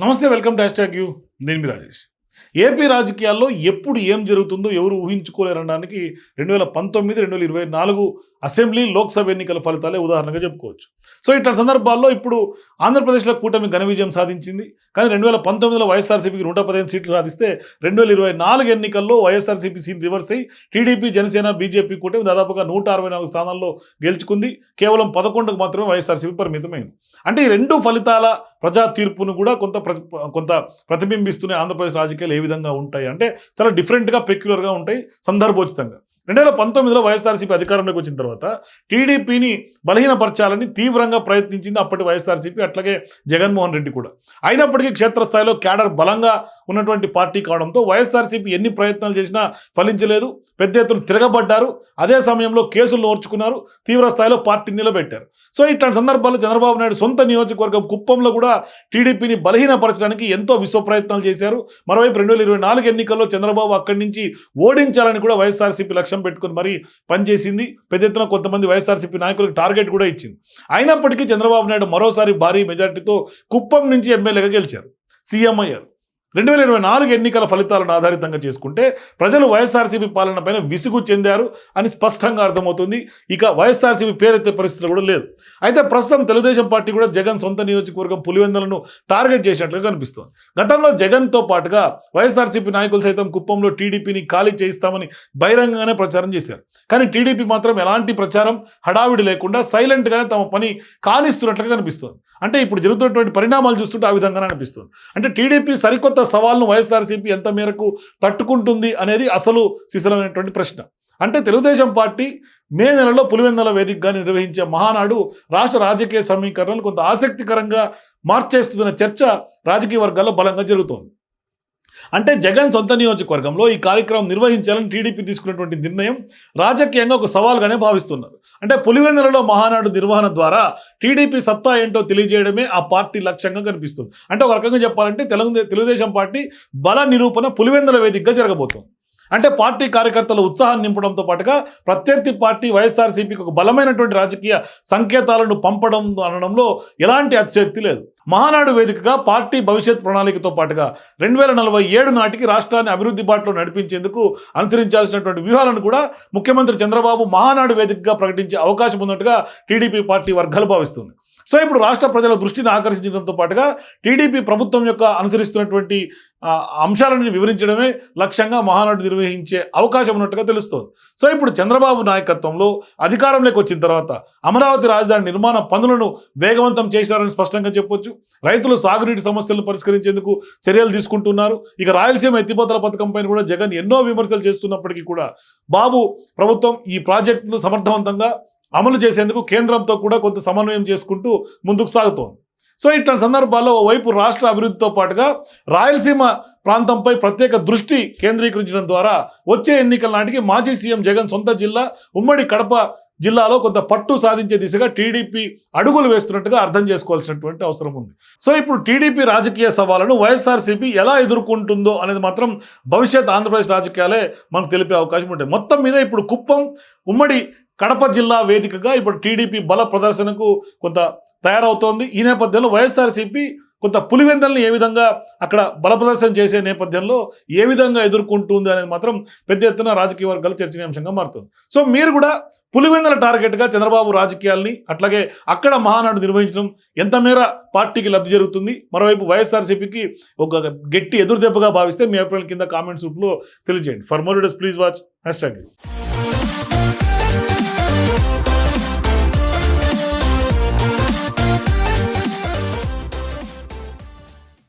నమస్తే welcome to hash you. నేను మీ Rajesh. AP రాజకీయాల్లో ఎప్పుడు ఏం జరుగుతుందో ఎవరు ఊహించుకోలేరనడానికి రెండు వేల పంతొమ్మిది రెండు వేల ఇరవై నాలుగు అసెంబ్లీ లోక్సభ ఎన్నికల ఫలితాలే ఉదాహరణగా చెప్పుకోవచ్చు. సో ఇట్లాంటి సందర్భాల్లో ఇప్పుడు ఆంధ్రప్రదేశ్లో కూటమి ఘన విజయం సాధించింది. కానీ రెండు వేల పంతొమ్మిదిలో వైఎస్ఆర్సీపీకి నూట పదిహేను సీట్లు సాధిస్తే రెండు వేల ఇరవై నాలుగు ఎన్నికల్లో వైఎస్ఆర్సీపీ సీట్ రివర్స్ అయ్యి టీడీపీ జనసేన బీజేపీ కూటమి దాదాపుగా నూట అరవై నాలుగు స్థానాల్లో గెలుచుకుంది. కేవలం పదకొండుకు మాత్రమే వైఎస్ఆర్సీపీ పరిమితమైంది. అంటే ఈ రెండు ఫలితాల ప్రజా తీర్పును కూడా కొంత ప్ర- కొంత ప్రతిబింబిస్తున్నాయి ఆంధ్రప్రదేశ్ రాజకీయాలు ఏ విధంగా ఉంటాయి అంటే చాలా డిఫరెంట్గా పెక్యులర్గా ఉంటాయి సందర్భోచితంగా. రెండు వేల పంతొమ్మిదిలో వైఎస్ఆర్సీపీ అధికారంలోకి వచ్చిన తర్వాత టీడీపీని బలహీనపరచాలని తీవ్రంగా ప్రయత్నించింది అప్పటి వైఎస్ఆర్సీపీ అట్లాగే జగన్మోహన్ రెడ్డి కూడా. అయినప్పటికీ క్షేత్రస్థాయిలో క్యాడర్ బలంగా ఉన్నటువంటి పార్టీ కావడంతో వైఎస్ఆర్సీపీ ఎన్ని ప్రయత్నాలు చేసినా ఫలించలేదు. పెద్ద ఎత్తున తిరగబడ్డారు. అదే సమయంలో కేసులు నోర్చుకున్నారు తీవ్ర స్థాయిలో పార్టీ నిలబెట్టారు. సో ఇట్లాంటి సందర్భాల్లో చంద్రబాబు నాయుడు సొంత నియోజకవర్గం కుప్పంలో కూడా టీడీపీని బలహీనపరచడానికి ఎంతో విశ్వ ప్రయత్నాలు చేశారు. మరోవైపు రెండు ఇరవై నాలుగు ఎన్నికల్లో చంద్రబాబు అక్కడి నుంచి ఓడించాలని కూడా వైఎస్ఆర్సీపీ లక్ష్యం పెట్టుకుని మరీ పనిచేసింది పెద్ద ఎత్తున కొంతమంది వైఎస్ఆర్సీపీ నాయకులకు టార్గెట్ కూడా ఇచ్చింది. అయినప్పటికీ చంద్రబాబు నాయుడు మరోసారి భారీ మెజార్టీతో కుప్పం నుంచి ఎమ్మెల్యేగా గెలిచారు. సీఎం అయ్యారు. రెండు వేల ఇరవై నాలుగు ఎన్నికల ఫలితాలను ఆధారితంగా చేసుకుంటే ప్రజలు వైఎస్ఆర్సీపీ పాలన పైన విసుగు చెందారు అని స్పష్టంగా అర్థమవుతుంది. ఇక వైఎస్ఆర్సీపీ పేరెత్తే పరిస్థితి కూడా లేదు. అయితే ప్రస్తుతం తెలుగుదేశం పార్టీ కూడా జగన్ సొంత నియోజకవర్గం పులివెందులను టార్గెట్ చేసినట్లుగా కనిపిస్తోంది. గతంలో జగన్తో పాటుగా వైఎస్ఆర్సీపీ నాయకులు సైతం కుప్పంలో టీడీపీని ఖాళీ చేయిస్తామని బహిరంగంగానే ప్రచారం చేశారు. కానీ టీడీపీ మాత్రం ఎలాంటి ప్రచారం హడావిడి లేకుండా సైలెంట్గానే తమ పని కానిస్తున్నట్లుగా కనిపిస్తోంది. అంటే ఇప్పుడు జరుగుతున్నటువంటి పరిణామాలు చూస్తుంటే ఆ విధంగానే అనిపిస్తుంది. అంటే టీడీపీ సరికొత్త సవాల్ను వైఎస్ఆర్సీపీ ఎంత మేరకు తట్టుకుంటుంది అనేది అసలు సిసలమైనటువంటి ప్రశ్న. అంటే తెలుగుదేశం పార్టీ మే నెలలో పులివెందుల వేదికగా నిర్వహించే మహానాడు రాష్ట్ర రాజకీయ సమీకరణలు కొంత ఆసక్తికరంగా మార్చేస్తున్న చర్చ రాజకీయ వర్గాల్లో బలంగా జరుగుతోంది. అంటే జగన్ సొంత నియోజకవర్గంలో ఈ కార్యక్రమం నిర్వహించాలని టీడీపీ తీసుకున్నటువంటి నిర్ణయం రాజకీయంగా ఒక సవాల్గానే భావిస్తున్నారు. అంటే పులివెందులలో మహానాడు నిర్వహణ ద్వారా టీడీపీ సత్తా ఏంటో తెలియజేయడమే ఆ పార్టీ లక్ష్యంగా కనిపిస్తుంది. అంటే ఒక రకంగా చెప్పాలంటే తెలుగు తెలుగుదేశం పార్టీ బల నిరూపణ పులివెందుల వేదికగా జరగబోతుంది. అంటే పార్టీ కార్యకర్తల ఉత్సాహం నింపడంతో పాటుగా ప్రత్యర్థి పార్టీ వైఎస్ఆర్సీపీకి ఒక బలమైనటువంటి రాజకీయ సంకేతాలను పంపడం అనడంలో ఎలాంటి అతిశక్తి లేదు. మహానాడు వేదికగా పార్టీ భవిష్యత్ ప్రణాళికతో పాటుగా రెండు వేల నలభై ఏడు నాటికి రాష్ట్రాన్ని అభివృద్ధి బాటలో నడిపించేందుకు అనుసరించాల్సినటువంటి వ్యూహాలను కూడా ముఖ్యమంత్రి చంద్రబాబు మహానాడు వేదికగా ప్రకటించే అవకాశం ఉన్నట్టుగా టీడీపీ పార్టీ వర్గాలు భావిస్తుంది. సో ఇప్పుడు రాష్ట్ర ప్రజల దృష్టిని ఆకర్షించడంతో పాటుగా టీడీపీ ప్రభుత్వం యొక్క అనుసరిస్తున్నటువంటి అంశాలను వివరించడమే లక్ష్యంగా మహానాడు నిర్వహించే అవకాశం ఉన్నట్టుగా తెలుస్తోంది. సో ఇప్పుడు చంద్రబాబు నాయకత్వంలో అధికారంలోకి వచ్చిన తర్వాత అమరావతి రాజధాని నిర్మాణ పనులను వేగవంతం చేశారని స్పష్టంగా చెప్పొచ్చు. రైతులు సాగునీటి సమస్యలను పరిష్కరించేందుకు చర్యలు తీసుకుంటున్నారు. ఇక రాయలసీమ ఎత్తిపోతల పథకం పైన కూడా జగన్ ఎన్నో విమర్శలు చేస్తున్నప్పటికీ కూడా బాబు ప్రభుత్వం ఈ ప్రాజెక్టును సమర్థవంతంగా అమలు చేసేందుకు కేంద్రంతో కూడా కొంత సమన్వయం చేసుకుంటూ ముందుకు సాగుతోంది. సో ఇట్లాంటి సందర్భాల్లో ఓవైపు రాష్ట్ర అభివృద్ధితో పాటుగా రాయలసీమ ప్రాంతంపై ప్రత్యేక దృష్టి కేంద్రీకరించడం ద్వారా వచ్చే ఎన్నికల నాటికి మాజీ సీఎం జగన్ సొంత జిల్లా ఉమ్మడి కడప జిల్లాలో కొంత పట్టు సాధించే దిశగా టీడీపీ అడుగులు వేస్తున్నట్టుగా అర్థం చేసుకోవాల్సినటువంటి అవసరం ఉంది. సో ఇప్పుడు టీడీపీ రాజకీయ సవాళ్ళను వైఎస్ఆర్సీపీ ఎలా ఎదుర్కొంటుందో అనేది మాత్రం భవిష్యత్ ఆంధ్రప్రదేశ్ రాజకీయాలే మనకు తెలిపే అవకాశం ఉంటాయి మొత్తం మీద ఇప్పుడు కుప్పం ఉమ్మడి కడప జిల్లా వేదికగా ఇప్పుడు టీడీపీ బల ప్రదర్శనకు కొంత తయారవుతోంది. ఈ నేపథ్యంలో వైఎస్ఆర్సీపీ కొంత పులివెందల్ని ఏ విధంగా అక్కడ బల ప్రదర్శన చేసే నేపథ్యంలో ఏ విధంగా ఎదుర్కొంటుంది అనేది మాత్రం పెద్ద ఎత్తున రాజకీయ వర్గాలు చర్చనీయాంశంగా మారుతుంది. సో మీరు కూడా పులివెందల టార్గెట్గా చంద్రబాబు రాజకీయాల్ని అట్లాగే అక్కడ మహానాడు నిర్వహించడం ఎంత మేర పార్టీకి లబ్ధి జరుగుతుంది? మరోవైపు వైఎస్ఆర్సీపీకి ఒక గట్టి ఎదురుదెబ్బగా భావిస్తే మీ అభిప్రాయం కింద కామెంట్స్ రూపంలో తెలియజేయండి. For more days please watch hashtag